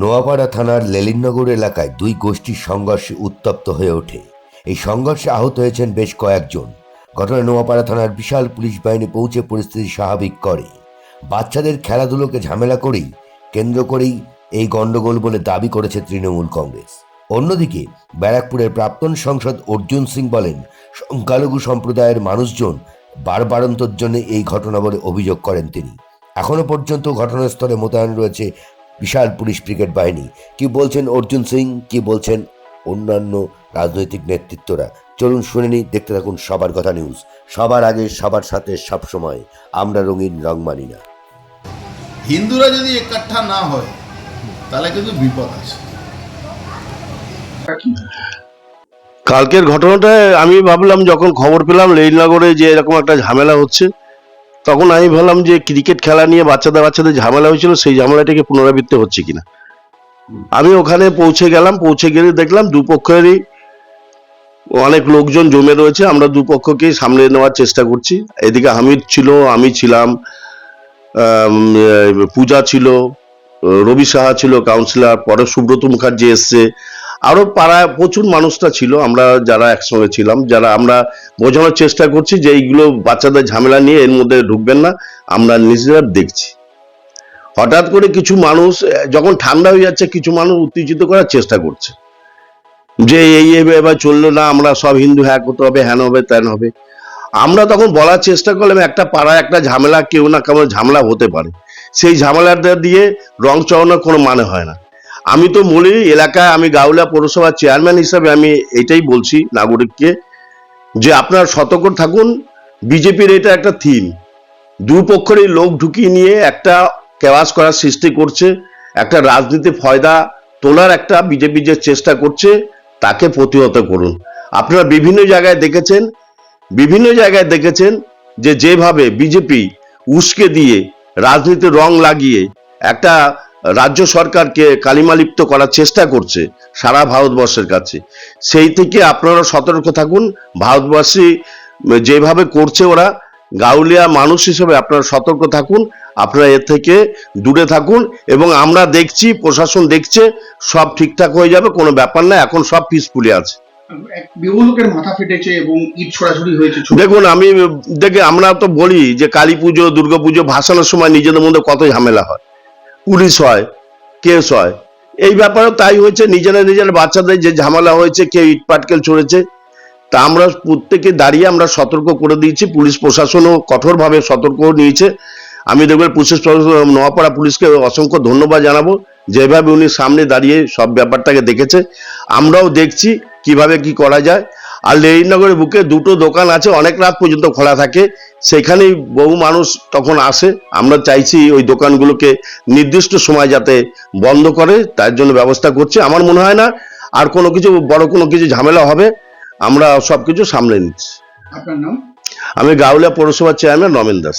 নোয়াপাড়া থানার লেলিননগর এলাকায় দুই গোষ্ঠীর সংঘর্ষে উত্তপ্ত হয়ে ওঠে। এই সংঘর্ষে আহত হয়েছেন বেশ কয়েকজন। ঘটনায় নোয়াপাড়া থানার বিশাল পুলিশ বাহিনী পৌঁছে পরিস্থিতি স্বাভাবিক করে। বাচ্চাদের খেলাধুলোকে ঝামেলা করেই, কেন্দ্র করেই এই গণ্ডগোল বলে দাবি করেছে তৃণমূল কংগ্রেস। অন্যদিকে, ব্যারাকপুরের প্রাক্তন সংসদ অর্জুন সিং বলেন, সংখ্যালঘু সম্প্রদায়ের মানুষজন বারবারন্তর জন্য এই ঘটনা বলে অভিযোগ করেন তিনি। এখনও পর্যন্ত ঘটনাস্থলে মোতায়েন রয়েছে বিশাল পুলিশ ব্রিগেড বাহিনী। কি বলছেন অর্জুন সিং? কি বলছেন অন্যান্য রাজনৈতিক নেতৃত্বরা? চলুন শুনে নিই দেখতে থাকুন সবার কথা নিউজ সবার আগে সবার সাথে সবসময় আমরা রঙিন রং মানি না। হিন্দুরা যদি একাঠা না হয় তাহলে কিন্তু বিপদ আছে। কালকের ঘটনাটায় আমি ভাবলাম যখন খবর পেলাম লেইনগরে যে এরকম একটা ঝামেলা হচ্ছে তখন আমি ভাবলাম যে ক্রিকেট খেলা নিয়ে বাচ্চাদের বাচ্চাদের ঝামেলা হয়েছিল, সেই ঝামেলাটাকে পুনরাবৃত্তি হচ্ছে কিনা। আমি ওখানে পৌঁছে গেলাম, পৌঁছে গেলে দেখলাম দুপক্ষেরই অনেক লোকজন জমে রয়েছে, আমরা দুপক্ষকে সামলে নেওয়ার চেষ্টা করছি। এদিকে হামিদ ছিল, আমি ছিলাম পূজা ছিল, রবি সাহা ছিল কাউন্সিলর পরে সুব্রত মুখার্জি এসছে। আরও পাড়ায় প্রচুর মানুষটা ছিল, আমরা যারা একসঙ্গে ছিলাম, যারা আমরা বোঝানোর চেষ্টা করছি যে এইগুলো বাচ্চাদের ঝামেলা নিয়ে এর মধ্যে ঢুকবেন না, আমরা নিজেরা দেখছি। হঠাৎ করে কিছু মানুষ যখন ঠান্ডা হয়ে যাচ্ছে, কিছু মানুষ উত্তেজিত করার চেষ্টা করছে। যে এই এবার চলল না, আমরা সব হিন্দু হ্যাক হতে হবে হ্যান হবে ত্যান হবে। আমরা তখন বলার চেষ্টা করলাম, একটা পাড়ায় একটা ঝামেলা, কেউ না কেমন ঝামেলা হতে পারে। সেই ঝামেলাটা দিয়ে রং চড়ানোর কোনো মানে হয় না। আমি তো বলি এলাকায় আমি গাউলা পৌরসভার চেয়ারম্যান হিসাবে আমি এটাই বলছি নাগরিককে যে আপনার সতর্ক থাকুন। বিজেপির এটা একটা থিম। দুপক্ষেরই লোক ঢুকিয়ে নিয়ে একটা কেওয়াস করার সৃষ্টি করছে, একটা রাজনীতি ফয়দা তোলার একটা বিজেপি যে চেষ্টা করছে, তাকে প্রতিহত করুন। আপনারা বিভিন্ন জায়গায় দেখেছেন, বিভিন্ন জায়গায় দেখেছেন যে যেভাবে বিজেপি উস্কে দিয়ে রাজনীতির রং লাগিয়ে একটা রাজ্য সরকারকে কালিমালিপ্ত করার চেষ্টা করছে সারা ভারতবর্ষের কাছে। সেই থেকে আপনারা সতর্ক থাকুন। ভারতবাসী যেভাবে করছে ওরা গাউলিয়া মানুষ হিসেবে আপনারা সতর্ক থাকুন। আপনারা এর থেকে দূরে থাকুন এবং আমরা দেখছি প্রশাসন দেখছে সব ঠিকঠাক হয়ে যাবে কোনো ব্যাপার না এখন সব পিসফুলি আছে। লোকের মাথা ফেটেছে এবং ইট ছড়াছড়ি হয়েছে দেখুন আমি দেখে আমরা তো বলি যে কালী পুজো দুর্গা পুজো ভাসানোর সময় নিজেদের মধ্যে কত ঝামেলা হয়। পুলিশ হয়, কেস হয়। এই ব্যাপারে তাই হয়েছে, নিজেরা নিজেরা বাচ্চাদের যে ঝামেলা হয়েছে কেউ ইট পাটকেল ছড়েছে, তা আমরা প্রত্যেকে দাঁড়িয়ে আমরা সতর্ক করে দিয়েছি। পুলিশ প্রশাসনও কঠোরভাবে সতর্ক নিয়েছে। আমি দেখবেন পুলিশ প্রশাসন, নোয়াপাড়া পুলিশকে অসংখ্য ধন্যবাদ জানাব, যেভাবে উনি সামনে দাঁড়িয়ে সব ব্যাপারটাকে দেখেছে। আমরাও দেখছি কীভাবে কি করা যায়। আর লেনিনগরের বুকে দুটো দোকান আছে অনেক রাত পর্যন্ত খোলা থাকে। সেখানেই বহু মানুষ তখন আসে। আমরা চাইছি ওই দোকানগুলোকে নির্দিষ্ট সময় যাতে বন্ধ করে তার জন্য ব্যবস্থা করছে। আমার মনে হয় না আর কোনো কিছু বড় কোনো কিছু ঝামেলা হবে। আমরা সব কিছু সামলে নিচ্ছি। আপনার নাম? আমি গাউলিয়া পৌরসভার চেয়ারম্যান রমেন দাস।